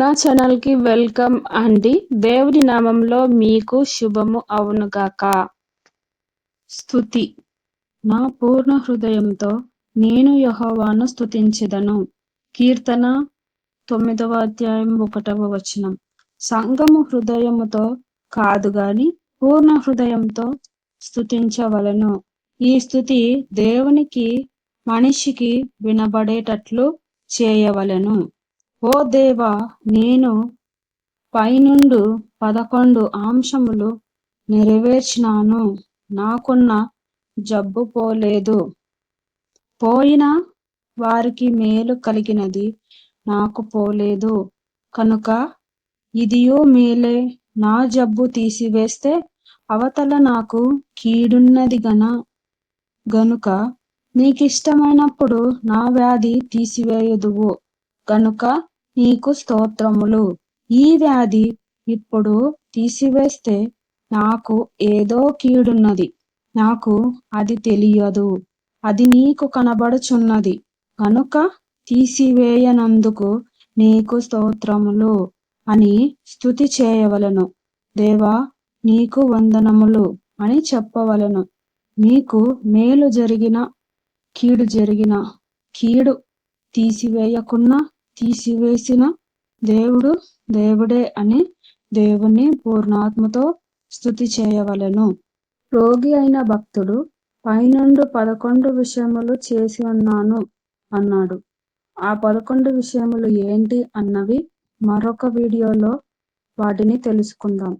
నా ఛానల్కి వెల్కమ్ అండి. దేవుని నామంలో మీకు శుభము అవునుగాక స్థుతి నా పూర్ణ హృదయంతో నేను యహోవాను స్థుతించెదను కీర్తన తొమ్మిదవ అధ్యాయం ఒకటవ వచనం. సంగము హృదయముతో కాదు గాని పూర్ణ హృదయంతో స్థుతించవలను ఈ స్థుతి దేవునికి మనిషికి వినబడేటట్లు చేయవలను. ఓ దేవా నేను పైనుండు పదకొండు అంశములు నెరవేర్చినాను. నాకున్న జబ్బు పోలేదు. పోయిన వారికి మేలు కలిగినది నాకు పోలేదు. కనుక ఇదియో మేలే నా జబ్బు తీసివేస్తే అవతల నాకు కీడున్నది గన. గనుక నీకిష్టమైనప్పుడు నా వ్యాధి తీసివేయదువు. గనుక నీకు స్తోత్రములు. ఈ వ్యాధి ఇప్పుడు తీసివేస్తే నాకు ఏదో కీడున్నది. నాకు అది తెలియదు. అది నీకు కనబడుచున్నది. కనుక తీసివేయనందుకు నీకు స్తోత్రములు అని స్థుతి చేయవలను. దేవా నీకు వందనములు అని చెప్పవలను. నీకు మేలు జరిగిన కీడు జరిగిన కీడు తీసివేయకున్నా తీసివేసిన దేవుడు దేవుడే అని దేవుని పూర్ణాత్మతో స్థుతి చేయవలను. రోగి అయిన భక్తుడు పైనుండు పదకొండు విషయములు చేసి ఉన్నాను అన్నాడు. ఆ పదకొండు విషయములు ఏంటి అన్నవి మరొక వీడియోలో వాటిని తెలుసుకుందాం.